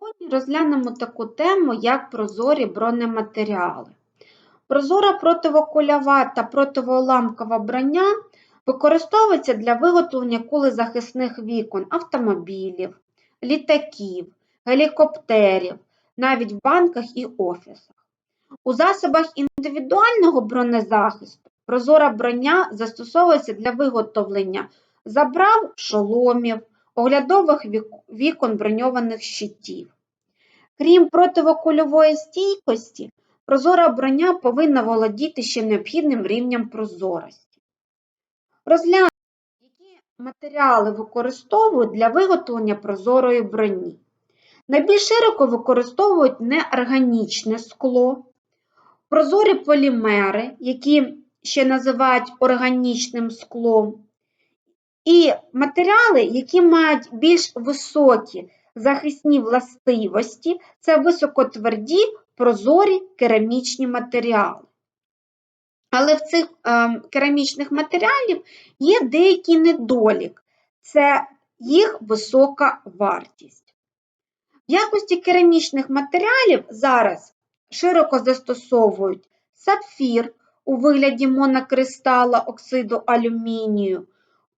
Сьогодні розглянемо таку тему, як прозорі бронематеріали. Прозора противокульова та противоуламкова броня використовується для виготовлення кулезахисних вікон автомобілів, літаків, гелікоптерів, навіть в банках і офісах. У засобах індивідуального бронезахисту прозора броня застосовується для виготовлення забрав шоломів, оглядових вікон броньованих щитів. Крім противокульової стійкості, прозора броня повинна володіти ще необхідним рівнем прозорості. Розглянемо, які матеріали використовують для виготовлення прозорої броні. Найбільш широко використовують неорганічне скло, прозорі полімери, які ще називають органічним склом, і матеріали, які мають більш високі захисні властивості, це високотверді прозорі керамічні матеріали. Але в цих е, керамічних матеріалів є деякий недолік це їх висока вартість. В якості керамічних матеріалів зараз широко застосовують сапфір у вигляді монокристала оксиду алюмінію,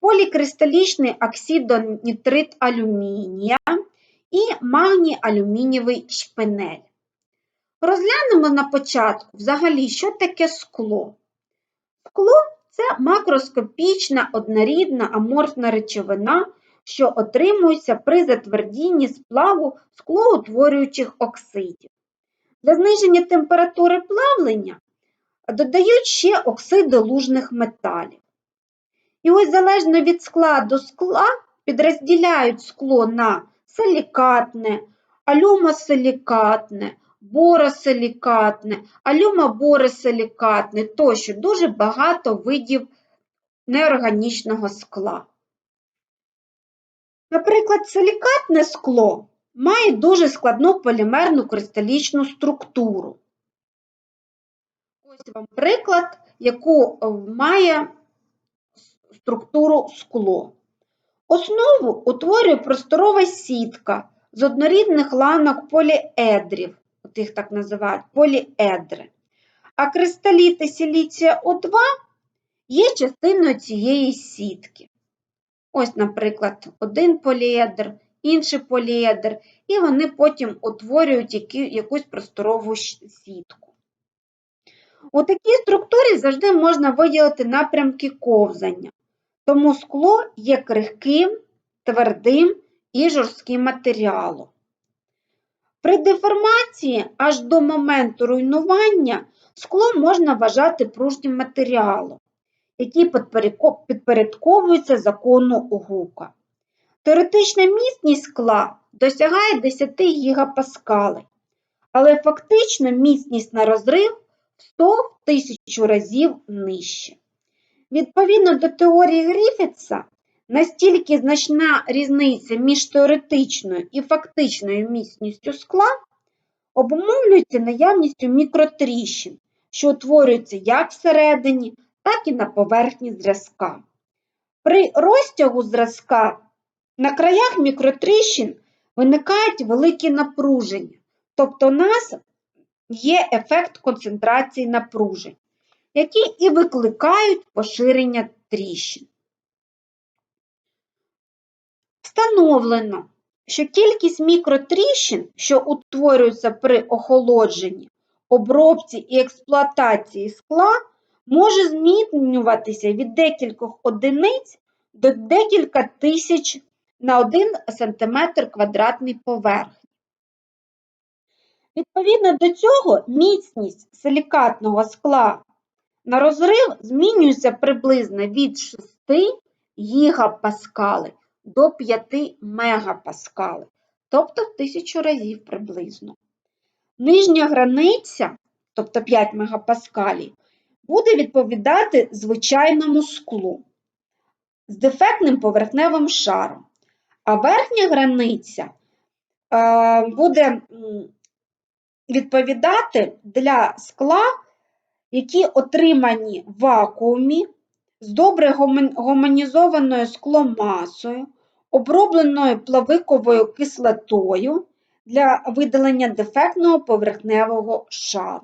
полікристалічний оксидонітрид алюмінія і магній-алюмінієвий шпинель. Розглянемо на початку взагалі, що таке скло. Скло це макроскопічна однорідна аморфна речовина, що отримується при затвердінні сплаву склоутворюючих оксидів. Для зниження температури плавлення додають ще оксиди лужних металів. І ось залежно від складу скла підрозділяють скло на силікатне, алюмосилікатне, боросилікатне, алюмоборосилікатне тощо дуже багато видів неорганічного скла. Наприклад, силікатне скло має дуже складну полімерну кристалічну структуру. Ось вам приклад, яку е, має структуру скло. Основу утворює просторова сітка з однорідних ланок поліедрів, от їх так називають поліедри. А кристаліти силіція О2 є частиною цієї сітки. Ось, наприклад, один поліедр, інший поліедр, і вони потім утворюють якусь просторову сітку. У такій структурі завжди можна виділити напрямки ковзання, тому скло є крихким, твердим і жорстким матеріалом. При деформації аж до моменту руйнування скло можна вважати пружнім матеріалом, який підпорядковується закону Гука. Теоретична міцність скла досягає 10 гігапаскалей, але фактично міцність на розрив в 100 тисячу разів нижче. Відповідно до теорії Гріфітса, настільки значна різниця між теоретичною і фактичною міцністю скла обумовлюється наявністю мікротріщин, що утворюються як всередині, так і на поверхні зразка. При розтягу зразка на краях мікротріщин виникають великі напруження, тобто у нас є ефект концентрації напружень, які і викликають поширення тріщин. Встановлено, що кількість мікротріщин, що утворюються при охолодженні, обробці і експлуатації скла, може змінюватися від декількох одиниць до декілька тисяч на 1 см квадратний поверхні. Відповідно до цього, міцність силікатного скла на розрив змінюється приблизно від 6 гігапаскалей до 5 мегапаскалей, тобто в тисячу разів приблизно. Нижня границя, тобто 5 мегапаскалів, буде відповідати звичайному склу з дефектним поверхневим шаром, а верхня границя е, буде відповідати для скла, які отримані в вакуумі з добре гомонізованою скломасою, обробленою плавиковою кислотою для видалення дефектного поверхневого шару.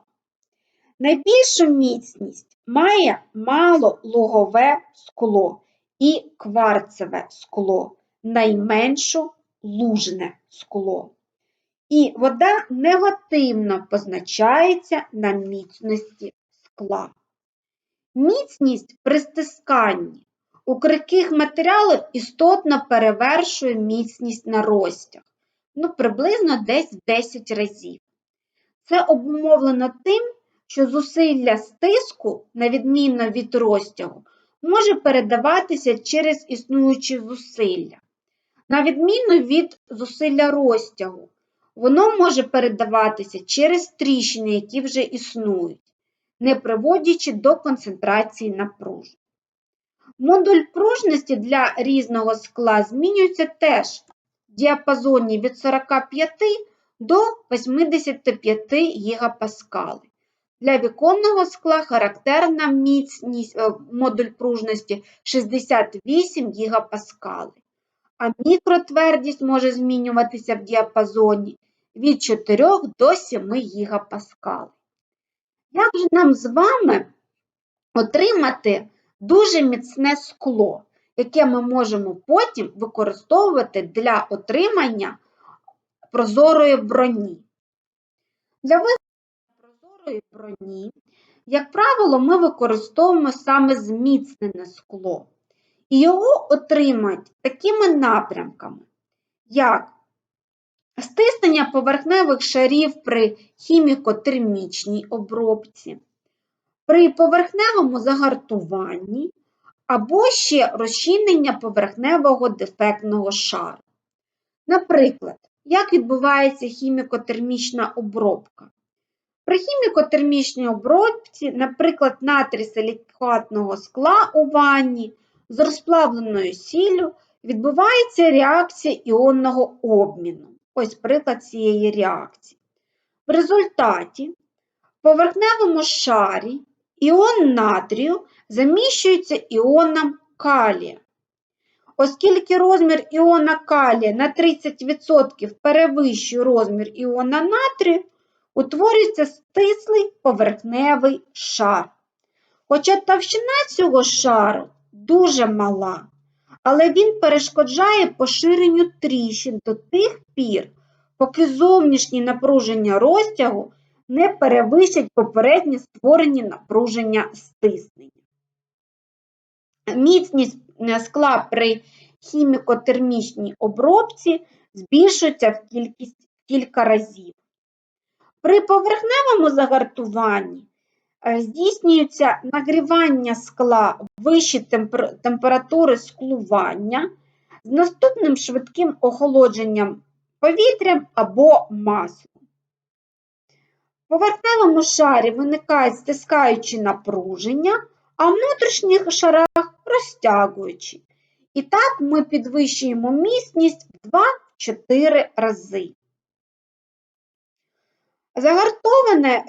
Найбільшу міцність має малолугове скло і кварцеве скло, найменшу лужне скло. І вода негативно позначається на міцності скла. Міцність при стисканні у крихких матеріалів істотно перевершує міцність на розтяг, ну приблизно десь в 10 разів. Це обумовлено тим, що зусилля стиску, на відміну від розтягу, може передаватися через існуючі зусилля. На відміну від зусилля розтягу, воно може передаватися через тріщини, які вже існують, не приводячи до концентрації напружень. Модуль пружності для різного скла змінюється теж в діапазоні від 45 до 85 ГПа. Для віконного скла характерна міцність, е, модуль пружності 68 ГПа, а мікротвердість може змінюватися в діапазоні від 4 до 7 ГПа. Як же нам з вами отримати дуже міцне скло, яке ми можемо потім використовувати для отримання прозорої броні? Для прозорої броні, як правило, ми використовуємо саме зміцнене скло. І його отримають такими напрямками, як стиснення поверхневих шарів при хіміко-термічній обробці, при поверхневому загартуванні або ще розчинення поверхневого дефектного шару. Наприклад, як відбувається хіміко-термічна обробка? При хіміко-термічній обробці, наприклад, натрій силікатного скла у ванні з розплавленою сіллю відбувається реакція іонного обміну. Ось приклад цієї реакції. В результаті в поверхневому шарі іон натрію заміщується іоном калія. Оскільки розмір іона калія на 30% перевищує розмір іона натрію, утворюється стислий поверхневий шар. Хоча товщина цього шару дуже мала, але він перешкоджає поширенню тріщин до тих пір, поки зовнішні напруження розтягу не перевищать попередні створені напруження стиснення. Міцність скла при хіміко-термічній обробці збільшується в кількість кілька разів. При поверхневому загартуванні здійснюється нагрівання скла вищі температури склування з наступним швидким охолодженням повітрям або маслом. В поверхневому шарі виникають стискаючі напруження, а в внутрішніх шарах розтягуючі. І так ми підвищуємо міцність в 2-4 рази. Загартоване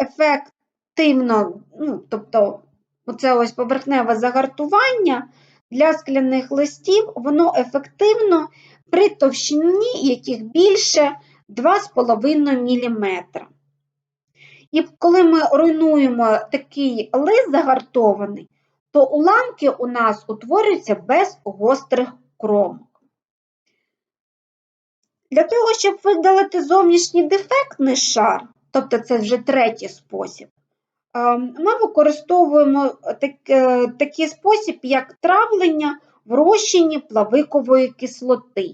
ефективно, ну, тобто оце ось поверхневе загартування для скляних листів, воно ефективно при товщині яких більше 2,5 мм. І коли ми руйнуємо такий лист загартований, то уламки у нас утворюються без гострих кромок. Для того, щоб видалити зовнішній дефектний шар, тобто це вже третій спосіб, ми використовуємо е, такий спосіб, як травлення в розчині плавикової кислоти.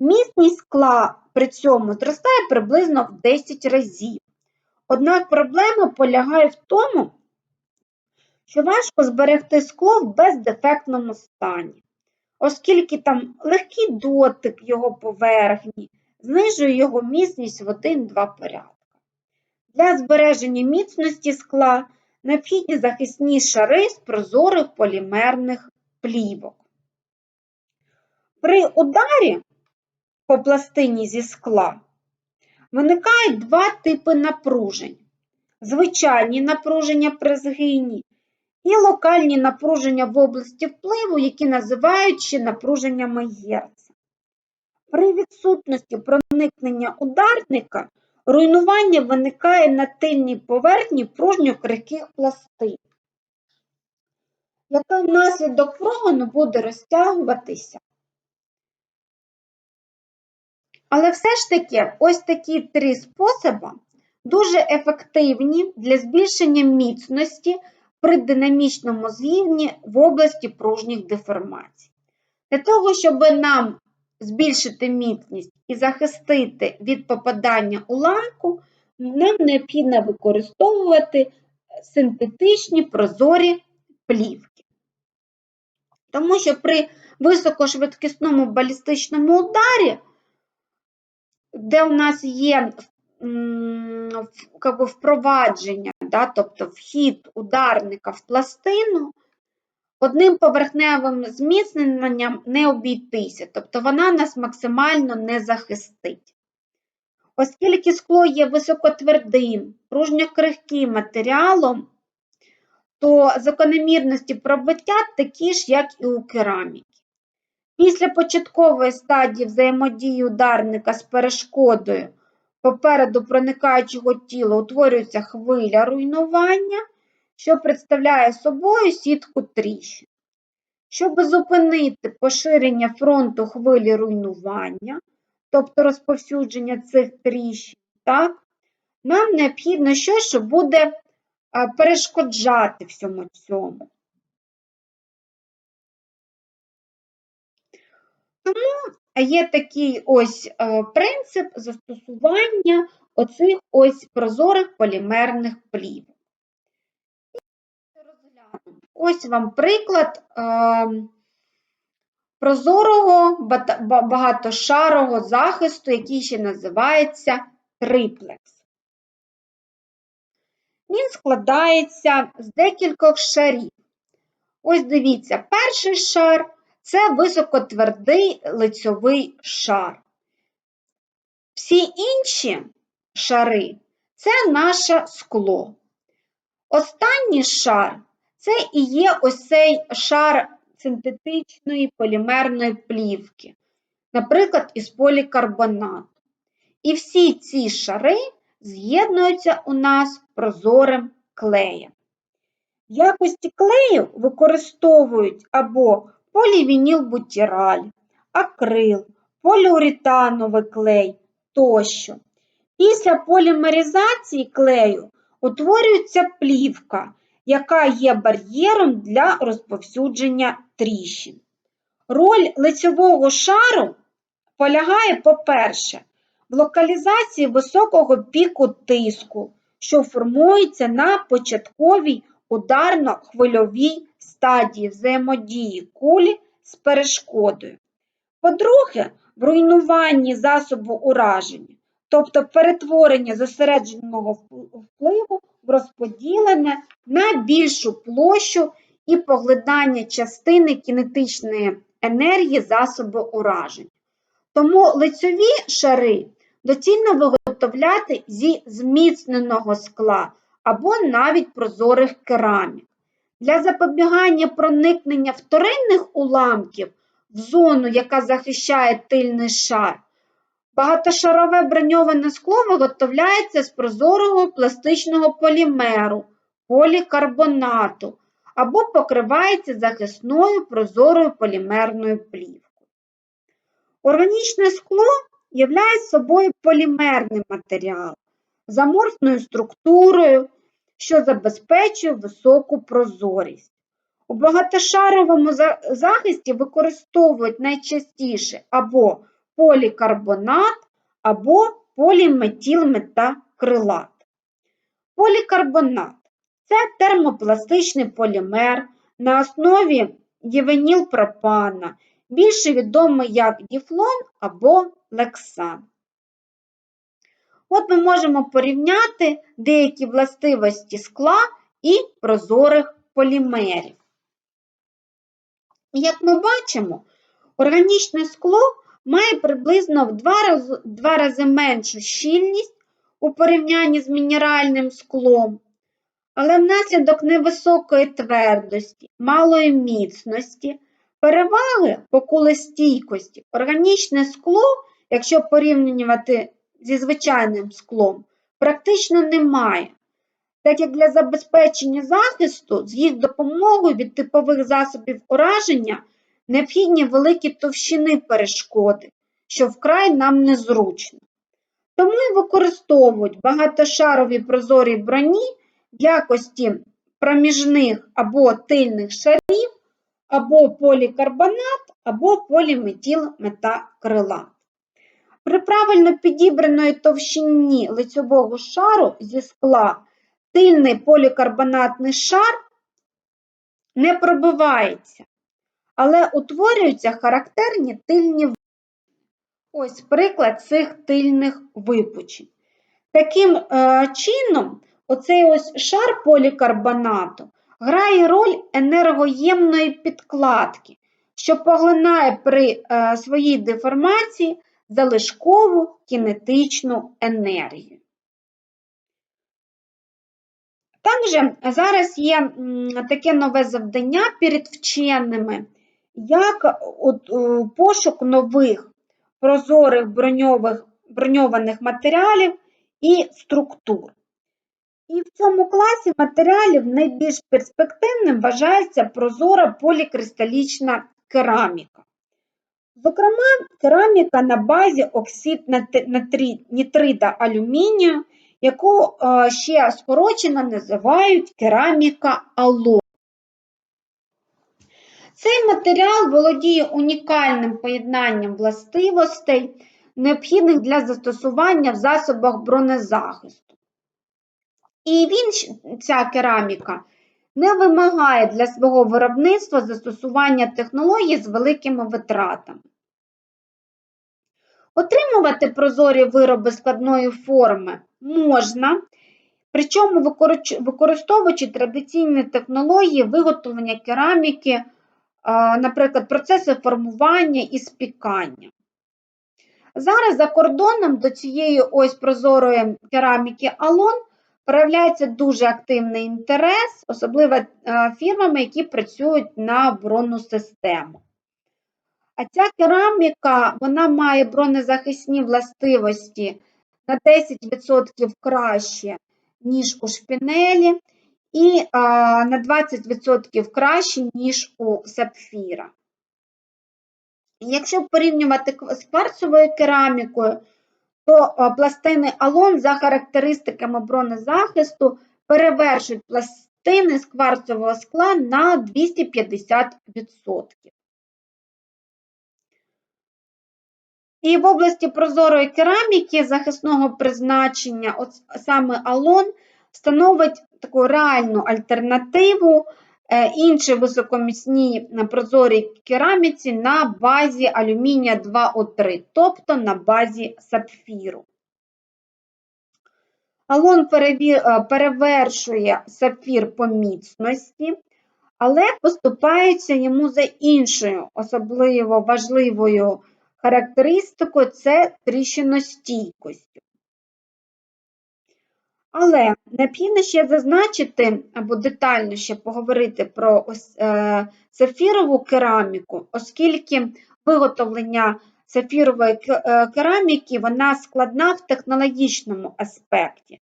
Міцність скла при цьому зростає приблизно в 10 разів. Однак проблема полягає в тому, що важко зберегти скло в бездефектному стані, оскільки там легкий дотик його поверхні знижує його міцність в 1-2 порядка. Для збереження міцності скла необхідні захисні шари з прозорих полімерних плівок. При ударі по пластині зі скла виникають два типи напружень: звичайні напруження при згині і локальні напруження в області впливу, які називають ще напруженнями Герца. При відсутності проникнення ударника руйнування виникає на тильній поверхні пружньо-крихких пластин, яка внаслідок прогону буде розтягуватися. Але все ж таки, ось такі три способи дуже ефективні для збільшення міцності при динамічному згині в області пружніх деформацій. Для того, щоб нам збільшити міцність і захистити від попадання уламку, нам необхідно використовувати синтетичні прозорі плівки. Тому що при високошвидкісному балістичному ударі, де у нас є впровадження, да, тобто вхід ударника в пластину, одним поверхневим зміцненням не обійтися, тобто вона нас максимально не захистить. Оскільки скло є високотвердим, пружньо-крихким матеріалом, то закономірності пробиття такі ж, як і у кераміки. Після початкової стадії взаємодії ударника з перешкодою попереду проникаючого тіла утворюється хвиля руйнування, що представляє собою сітку тріщин. Щоб зупинити поширення фронту хвилі руйнування, тобто розповсюдження цих тріщин, так, нам необхідно щось, що буде перешкоджати всьому цьому. Тому є такий ось е, принцип застосування оцих ось прозорих полімерних плівок. Ось вам приклад е, прозорого багатошарого захисту, який ще називається триплекс. Він складається з декількох шарів. Ось дивіться, перший шар це високотвердий лицьовий шар. Всі інші шари це наше скло. Останній шар це і є ось цей шар синтетичної полімерної плівки, наприклад, із полікарбонату. І всі ці шари з'єднуються у нас прозорим клеєм. В якості клею використовують або полівінілбутіраль, акрил, поліуретановий клей тощо. Після полімеризації клею утворюється плівка, яка є бар'єром для розповсюдження тріщин. Роль лицьового шару полягає, по-перше, в локалізації високого піку тиску, що формується на початковій ударно-хвильовій стадії взаємодії кулі з перешкодою. По-друге, в руйнуванні засобу ураження, тобто перетворення зосередженого впливу розподілене на більшу площу і поглинання частини кінетичної енергії засобу ураження. Тому лицьові шари доцільно виготовляти зі зміцненого скла або навіть прозорих керамік. Для запобігання проникнення вторинних уламків в зону, яка захищає тильний шар, багатошарове броньоване скло виготовляється з прозорого пластичного полімеру, полікарбонату або покривається захисною прозорою полімерною плівкою. Органічне скло являє собою полімерний матеріал з аморфною структурою, що забезпечує високу прозорість. У багатошаровому захисті використовують найчастіше або полікарбонат, або поліметилметакрилат. Полікарбонат це термопластичний полімер на основі євенілпропана, більше відомий як діфлон або лексан. От ми можемо порівняти деякі властивості скла і прозорих полімерів. Як ми бачимо, органічне скло має приблизно в два рази, два рази меншу щільність у порівнянні з мінеральним склом, але внаслідок невисокої твердості, малої міцності, Переваги по кулестійкості органічне скло, якщо порівнювати зі звичайним склом, практично немає, так як для забезпечення захисту з їх допомогою від типових засобів ураження необхідні великі товщини перешкоди, що вкрай нам незручно. Тому і використовують багатошарові прозорі броні в якості проміжних або тильних шарів, або полікарбонат, або поліметилметакрилат. При правильно підібраної товщині лицьового шару зі скла тильний полікарбонатний шар не пробивається, але утворюються характерні тильні випучення. Ось приклад цих тильних випучень. Таким е, чином, оцей ось шар полікарбонату грає роль енергоємної підкладки, що поглинає при е, своїй деформації залишкову кінетичну енергію. Також зараз є таке нове завдання перед вченими, як от, е, пошук нових прозорих броньових, броньованих матеріалів і структур. І в цьому класі матеріалів найбільш перспективним вважається прозора полікристалічна кераміка. Зокрема, кераміка на базі оксид нітрида алюмінію, яку е, ще скорочено називають кераміка алон. Цей матеріал володіє унікальним поєднанням властивостей, необхідних для застосування в засобах бронезахисту. І він, ця кераміка, не вимагає для свого виробництва застосування технологій з великими витратами. Отримувати прозорі вироби складної форми можна, причому використовуючи традиційні технології виготовлення кераміки, наприклад, процеси формування і спікання. Зараз за кордоном до цієї ось прозорої кераміки Алон проявляється дуже активний інтерес, особливо е, фірмами, які працюють на бронну систему. А ця кераміка вона має бронезахисні властивості на 10% краще, ніж у шпінелі, і на 20% краще, ніж у сапфіра. Якщо порівнювати з кварцевою керамікою, то пластини алон за характеристиками бронезахисту перевершують пластини з кварцевого скла на 250%. І в області прозорої кераміки захисного призначення, от саме алон, становить таку реальну альтернативу е, іншій високоміцній е, прозорій кераміці на базі алюмінія 2О3, тобто на базі сапфіру. Алон е, перевершує сапфір по міцності, але поступається йому за іншою особливо важливою характеристикою це тріщиностійкостю. Але необхідно ще зазначити або детально ще поговорити про ось, е, сафірову кераміку, оскільки виготовлення сафірової е, кераміки вона складна в технологічному аспекті.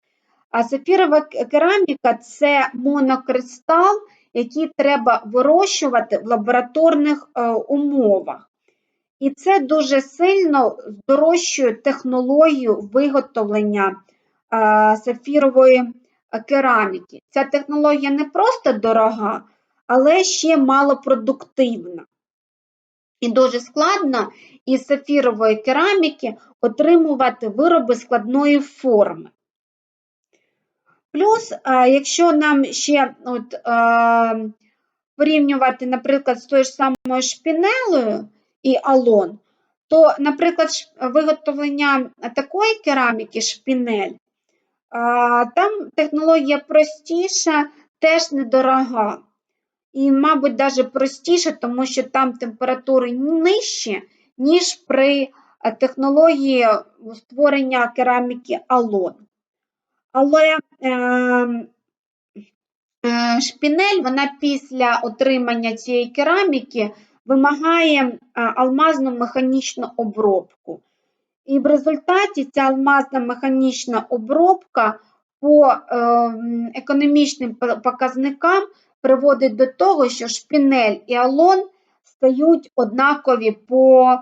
А сафірова кераміка це монокристал, який треба вирощувати в лабораторних е, умовах. І це дуже сильно здорожчує технологію виготовлення а, сафірової кераміки. Ця технологія не просто дорога, але ще малопродуктивна. І дуже складно із сафірової кераміки отримувати вироби складної форми. Плюс, якщо нам ще от, а, порівнювати, наприклад, з тою ж самою шпінелею і алон, то, наприклад, виготовлення такої кераміки шпінель, там технологія простіша, теж недорога. І, мабуть, навіть простіше, тому що там температури нижчі, ніж при технології створення кераміки алон. Але е, е, шпінель, вона після отримання цієї кераміки, вимагає е, алмазну механічну обробку. І в результаті ця алмазна механічна обробка по е, економічним показникам приводить до того, що шпінель і алон стають однакові по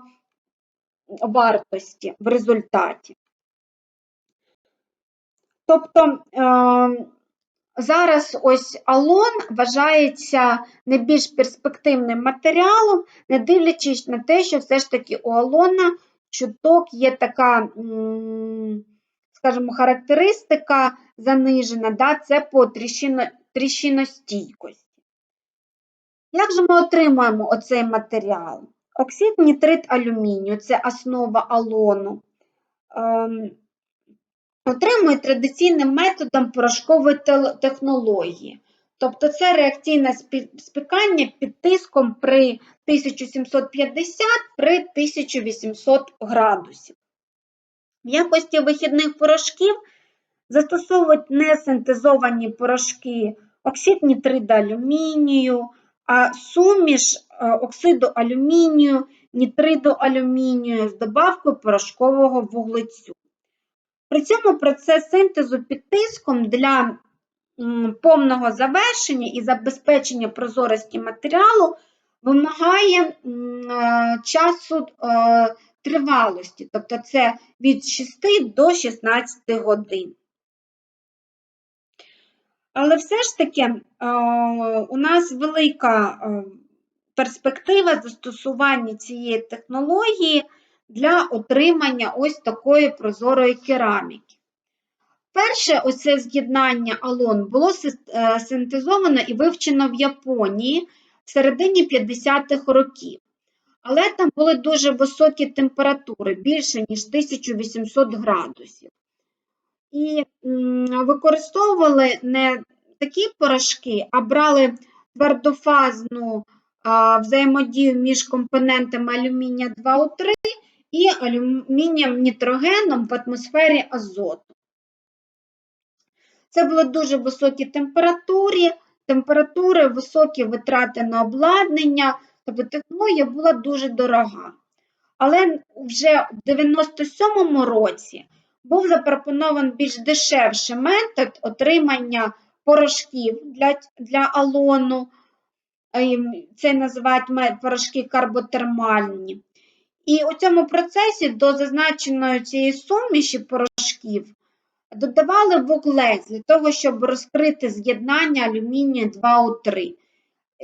вартості в результаті. Тобто е, зараз ось алон вважається найбільш перспективним матеріалом, не дивлячись на те, що все ж таки у алона чуток є така, скажімо, характеристика занижена, да, це по тріщино, тріщиностійкості. Як же ми отримуємо оцей матеріал? Оксид нітрит алюмінію це основа алону. Ем, отримують традиційним методом порошкової технології. Тобто це реакційне спікання під тиском при 1750 при 1800 градусів. В якості вихідних порошків застосовують несинтезовані порошки оксид нітриду алюмінію, а суміш е, оксиду алюмінію, нітриду алюмінію з добавкою порошкового вуглецю. При цьому процес синтезу під тиском для повного завершення і забезпечення прозорості матеріалу вимагає е, часу е, тривалості, тобто це від 6 до 16 годин. Але все ж таки е, у нас велика перспектива застосування цієї технології для отримання ось такої прозорої кераміки. Перше оце з'єднання алон було е, синтезовано і вивчено в Японії в середині 50-х років. Але там були дуже високі температури, більше ніж 1800 градусів. І використовували не такі порошки, а брали твердофазну взаємодію між компонентами алюмінія 2О3 і алюмінієм нітрогеном в атмосфері азоту. Це були дуже високі температури, температури, високі витрати на обладнання, тобто технологія була дуже дорога. Але вже в 97-му році був запропонований більш дешевший метод отримання порошків для, для алону. Ем, Це називають порошки карботермальні. І у цьому процесі до зазначеної цієї суміші порошків додавали вуглець для того, щоб розкрити з'єднання алюмінію 2О3,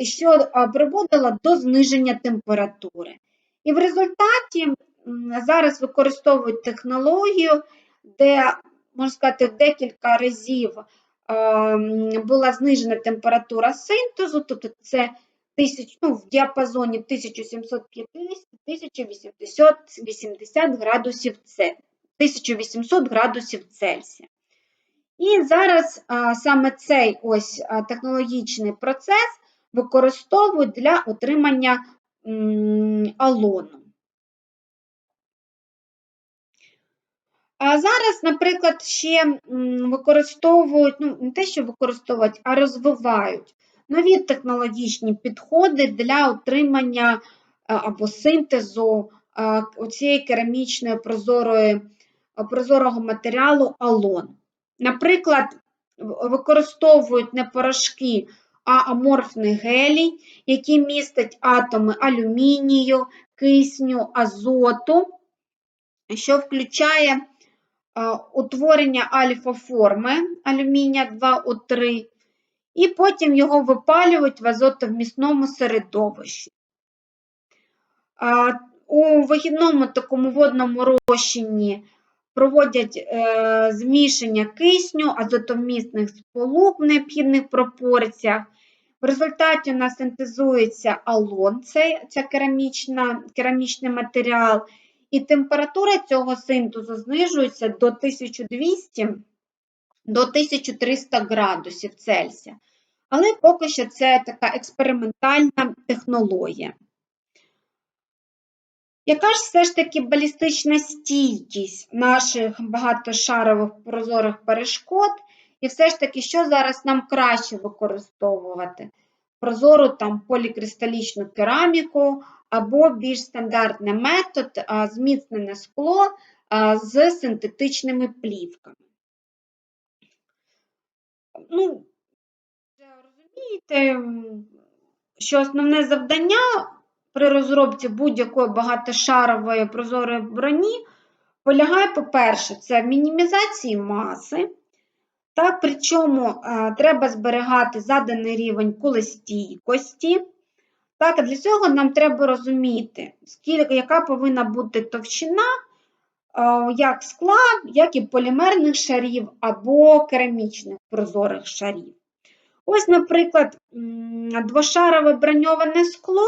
що приводило до зниження температури. І в результаті зараз використовують технологію, де, можна сказати, в декілька разів ем, була знижена температура синтезу, тобто це тисяч, ну, в діапазоні 1750-1880 градусів Це. 1800 градусів Цельсія. І зараз саме цей ось технологічний процес використовують для отримання алону. А зараз, наприклад, ще використовують, ну, не те, що використовують, а розвивають нові технологічні підходи для отримання або синтезу цієї керамічної прозорої, прозорого матеріалу алон. Наприклад, використовують не порошки, а аморфний гелій, який містить атоми алюмінію, кисню, азоту, що включає а, утворення альфа-форми алюмінія 2О3, і потім його випалюють в азотовмісному середовищі. У вихідному такому водному розчині проводять е, змішання кисню, азотовмісних сполук в необхідних пропорціях. В результаті у нас синтезується алон, це, ця керамічна, керамічний матеріал, і температура цього синтезу знижується до 1200 до 1300 градусів Цельсія. Але поки що це така експериментальна технологія. Яка ж все ж таки балістична стійкість наших багатошарових прозорих перешкод? І все ж таки, що зараз нам краще використовувати? прозору там полікристалічну кераміку або більш стандартний метод зміцнене скло з синтетичними плівками. Ну, розумієте, що основне завдання при розробці будь-якої багатошарової прозорої броні полягає, по-перше, це в мінімізації маси, так, причому е, треба зберігати заданий рівень кулестійкості. Так, а для цього нам треба розуміти, скільки, яка повинна бути товщина е, як скла, як і полімерних шарів або керамічних прозорих шарів. Ось, наприклад, двошарове броньоване скло,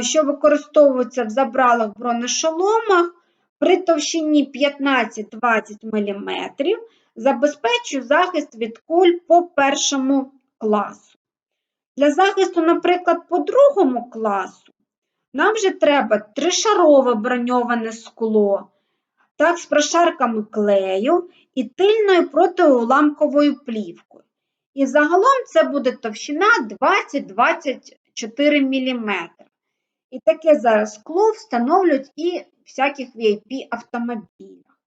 що використовується в забралах бронешоломах, при товщині 15-20 мм забезпечує захист від куль по першому класу. Для захисту, наприклад, по другому класу нам вже треба тришарове броньоване скло, так, з прошарками клею і тильною протиуламковою плівкою. І загалом це буде товщина 20-24 мм. І таке зараз скло встановлюють і всяких VIP автомобілях.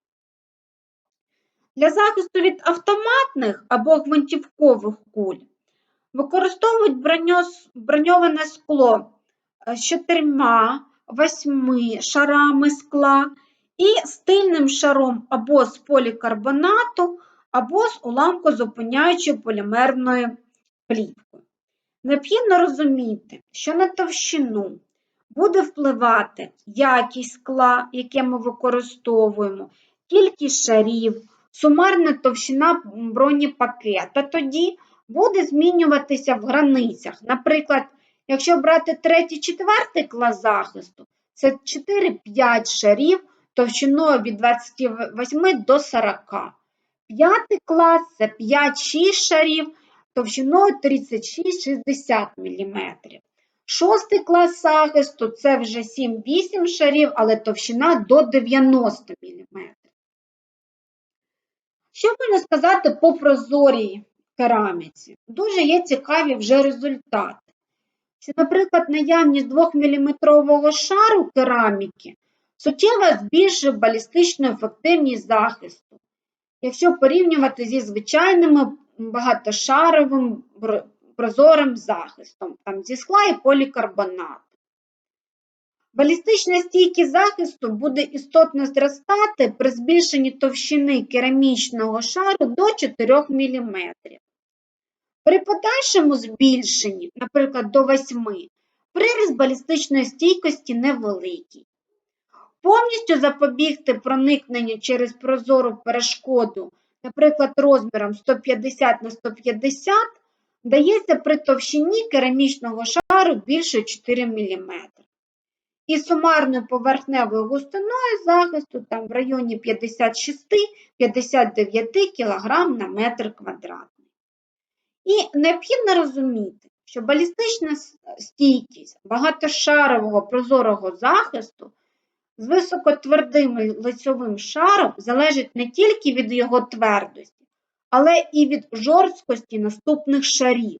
Для захисту від автоматних або гвинтівкових куль використовують броньоване скло е, з чотирма, восьми шарами скла і стильним шаром або з полікарбонату, або з уламкозупиняючою полімерною плівкою. Необхідно розуміти, що на товщину буде впливати якість скла, яке ми використовуємо, кількість шарів, сумарна товщина бронепакета. Тоді буде змінюватися в границях. Наприклад, якщо брати третій, четвертий клас захисту, це 4-5 шарів товщиною від 28 до 40. П'ятий клас це 5-6 шарів товщиною 36-60 мм. Шостий клас захисту це вже 7-8 шарів, але товщина до 90 мм. Що можна сказати по прозорій кераміці? Дуже є цікаві вже результати. Що, наприклад, наявність 2-мм шару кераміки суттєво збільшує балістичну ефективність захисту, якщо порівнювати зі звичайними багатошаровим прозорим захистом, там, зі скла і полікарбонату. Балістична стійкість захисту буде істотно зростати при збільшенні товщини керамічного шару до 4 мм. При подальшому збільшенні, наприклад, до 8, приріст балістичної стійкості невеликий. Повністю запобігти проникненню через прозору перешкоду, наприклад, розміром 150 на 150, дається при товщині керамічного шару більше 4 мм. І сумарною поверхневою густиною захисту там в районі 56-59 кг на метр квадратний. І необхідно розуміти, що балістична стійкість багатошарового прозорого захисту з високотвердим лицьовим шаром залежить не тільки від його твердості, але і від жорсткості наступних шарів,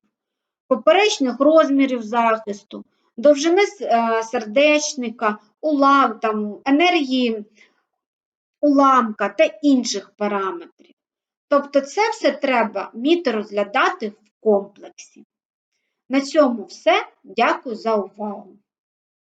поперечних розмірів захисту, довжини е, сердечника, улам, там, енергії уламка та інших параметрів. Тобто це все треба вміти розглядати в комплексі. На цьому все. Дякую за увагу.